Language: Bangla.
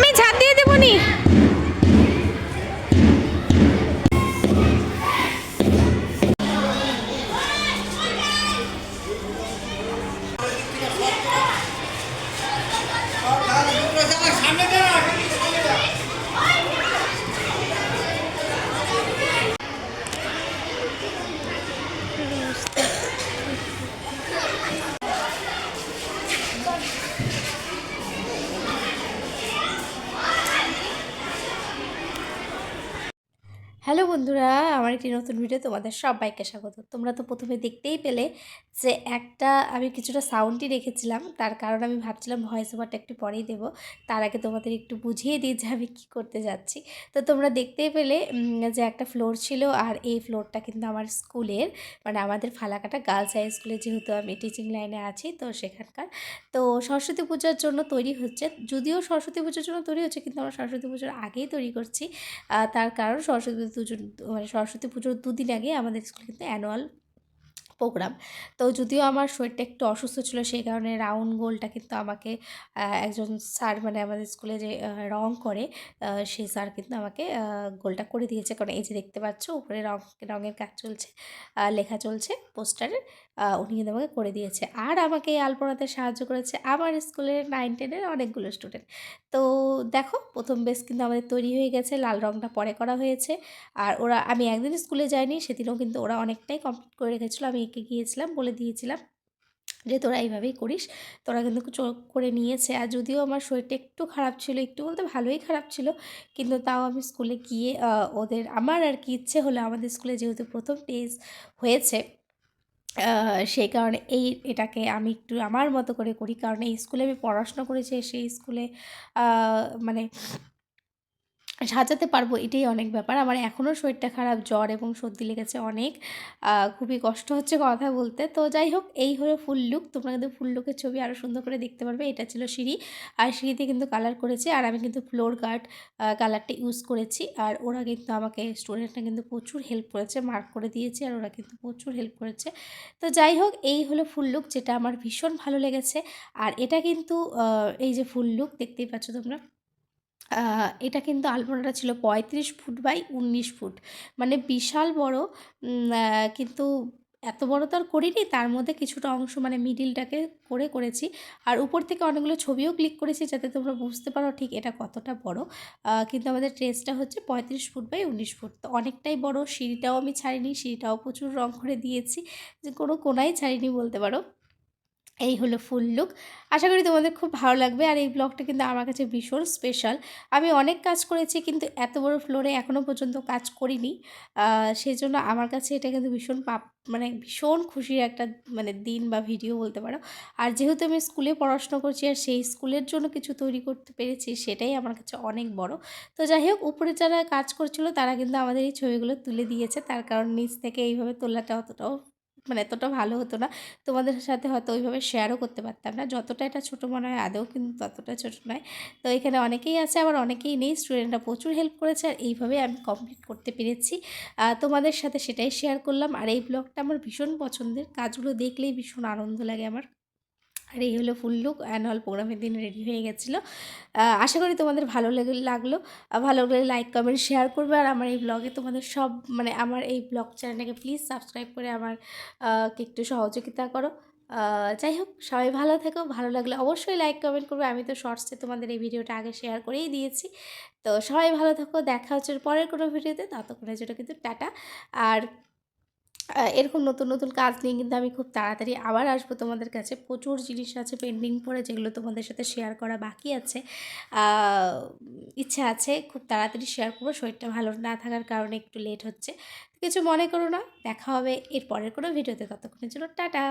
আমি ঝাঁপ দিয়ে দেবো নি? বন্ধুরা, আমার একটি নতুন ভিডিও তোমাদের সবাইকে স্বাগত। তোমরা তো প্রথমে দেখতেই পেলে যে একটা আমি কিছুটা সাউন্ডই রেখেছিলাম, তার কারণ আমি ভাবছিলাম ভয়েস ওভারটা একটু পরেই দেবো। তার আগে তোমাদের একটু বুঝিয়ে দিই যে আমি কী করতে যাচ্ছি। তো তোমরা দেখতেই পেলে যে একটা ফ্লোর ছিল আর এই ফ্লোরটা কিন্তু আমার স্কুলের মানে আমাদের ফালাকাটা গার্লস হাই স্কুলে যেহেতু আমি টিচিং লাইনে আছি, তো সেখানকার। তো সরস্বতী পূজার জন্য তৈরি হচ্ছে, যদিও সরস্বতী পূজার জন্য তৈরি হচ্ছে, কিন্তু আমরা সরস্বতী পুজোর আগেই তৈরি করছি। তার কারণ সরস্বতী পুজোর মানে সরস্বতী পুজোর দুদিন আগে আমাদের স্কুলে কিন্তু অ্যানুয়াল প্রোগ্রাম তো যদিও আমার শরীরটা একটু অসুস্থ ছিল, সেই কারণে রাউন্ড গোলটা কিন্তু আমাকে একজন স্যার মানে আমাদের স্কুলে যে রং করে সেই স্যার কিন্তু আমাকে গোলটা করে দিয়েছে। কারণ এই যে দেখতে পাচ্ছ, উপরে রং রঙের কাজ চলছে লেখা চলছে পোস্টারে উনি কিন্তু আমাকে করে দিয়েছে। আর আমাকে এই আলপনাতে সাহায্য করেছে আমার স্কুলের নাইন টেনের অনেকগুলো স্টুডেন্ট তো দেখো, প্রথম বেস কিন্তু আমাদের তৈরি হয়ে গেছে, লাল রংটা পরে করা হয়েছে। আর ওরা, আমি একদিন স্কুলে যাইনি, সেদিনও কিন্তু ওরা অনেকটাই কমপ্লিট করে রেখেছিলো। আমি এঁকে গিয়েছিলাম, বলে দিয়েছিলাম যে, তোরা এইভাবেই করিস, তোরা কিন্তু করে নিয়েছে। আর যদিও আমার শরীরটা একটু খারাপ ছিল, একটু বলতে ভালোই খারাপ ছিল, কিন্তু তাও আমি স্কুলে গিয়ে ওদের, আমার আর কি ইচ্ছে হলো আমাদের স্কুলে যেহেতু প্রথম টেস্ট হয়েছে সেই কারণে এই, এটাকে আমি একটু আমার মতো করে করি। কারণ এই স্কুলে আমি পড়াশোনা করেছি, সেই স্কুলে মানে সাজাতে পারব, এটাই অনেক ব্যাপার। আমার এখনও শরীরটা খারাপ, জ্বর এবং সর্দি লেগেছে অনেক। খুবই কষ্ট হচ্ছে কথা বলতে। তো যাই হোক, এই হলো ফুল লুক। তোমরা কিন্তু ফুল লুকের ছবি আরও সুন্দর করে দেখতে পারবে। এটা ছিল সিঁড়ি। আর সিঁড়িতে কিন্তু কালার করেছে। আর আমি কিন্তু ফ্লোর গার্ড কালারটা ইউজ করেছি। আর ওরা কিন্তু আমাকে, স্টুডেন্টরা কিন্তু প্রচুর হেল্প করেছে, মার্ক করে দিয়েছে। আর ওরা কিন্তু প্রচুর হেল্প করেছে। তো যাই হোক, এই হলো ফুল লুক যেটা আমার ভীষণ ভালো লেগেছে। আর এটা কিন্তু এই যে ফুল লুক, দেখতেই পাচ্ছ তোমরা। এটা কিন্তু আলপনাটা ছিল পঁয়ত্রিশ ফুট বাই উনিশ ফুট। মানে বিশাল বড় কিন্তু এত বড় তো আর করিনি, তার মধ্যে কিছুটা অংশ মানে মিডিলটাকে করে করেছি। আর উপর থেকে অনেকগুলো ছবিও ক্লিক করেছি যাতে তোমরা বুঝতে পারো ঠিক এটা কতটা বড়। কিন্তু আমাদের ট্রেসটা হচ্ছে পঁয়ত্রিশ ফুট বাই উনিশ ফুট। তো অনেকটাই বড়, সিঁড়িটাও আমি ছাড়িনি, সিঁড়িটাও প্রচুর রং করে দিয়েছি। যে কোনো কোনাই ছাড়িনি বলতে পারো। এই হলো ফুল লুক। আশা করি তোমাদের খুব ভালো লাগবে আর এই ব্লগটা কিন্তু আমার কাছে ভীষণ স্পেশাল আমি অনেক কাজ করেছি কিন্তু এত বড় ফ্লোরে এখনও পর্যন্ত কাজ করিনি। সেই জন্য আমার কাছে এটা কিন্তু ভীষণ পাপ মানে ভীষণ খুশির একটা মানে দিন বা ভিডিও বলতে পারো। আর যেহেতু আমি স্কুলে পড়াশোনা করছি আর সেই স্কুলের জন্য কিছু তৈরি করতে পেরেছি সেটাই আমার কাছে অনেক বড়। তো যাই হোক, উপরে যারা কাজ করছিল তারা কিন্তু আমাদের এই ছবিগুলো তুলে দিয়েছে। তার কারণ নিচ থেকে এইভাবে তোলাটা অতটাও মানে এতটা ভালো হতো না। তোমাদের সাথে হয়তো ওইভাবে শেয়ারও করতে পারতাম না। যতটা এটা ছোটো মনে হয়, আদৌ কিন্তু ততটা ছোটো নয়। তো এখানে অনেকেই আছে, আবার অনেকেই নেই। স্টুডেন্টরা প্রচুর হেল্প করেছে আর এইভাবে আমি কমপ্লিট করতে পেরেছি। তোমাদের সাথে সেটাই শেয়ার করলাম। আর এই ব্লগটা আমার ভীষণ পছন্দের। কাজগুলো দেখলেই ভীষণ আনন্দ লাগে আমার। আর এই হলো ফুল লুক অ্যানুয়াল প্রোগ্রামের দিন রেডি হয়ে গেছিল। আশা করি তোমাদের ভালো লেগে, লাগল। ভালো লাগলে লাইক কমেন্ট শেয়ার করবে। আর আমার এই ব্লগে তোমাদের সব মানে আমার এই ব্লগ চ্যানেলটাকে প্লিজ সাবস্ক্রাইব করে আমার একটু সহযোগিতা করো। যাই হোক, সবাই ভালো থেকো। ভালো লাগলে অবশ্যই লাইক কমেন্ট করবে। আমি তো শর্টসে তোমাদের এই ভিডিওটা আগে শেয়ার করেই দিয়েছি। তো সবাই ভালো থাকো। দেখা হচ্ছে পরের কোনো ভিডিওতে ততক্ষণের জন্য কিন্তু টাটা। আর এরকম নতুন নতুন কাজ নিয়ে কিন্তু আমি খুব তাড়াতাড়ি আবার আসব তোমাদের কাছে। প্রচুর জিনিস আছে পেন্ডিং পড়ে যেগুলো তোমাদের সাথে শেয়ার করা বাকি আছে। ইচ্ছা আছে খুব তাড়াতাড়ি শেয়ার করব, শরীরটা ভালো না থাকার কারণে একটু লেট হচ্ছে। কিছু মনে করো না, দেখা হবে এর পরের কোনো ভিডিওতে ততক্ষণের জন্য টাটা!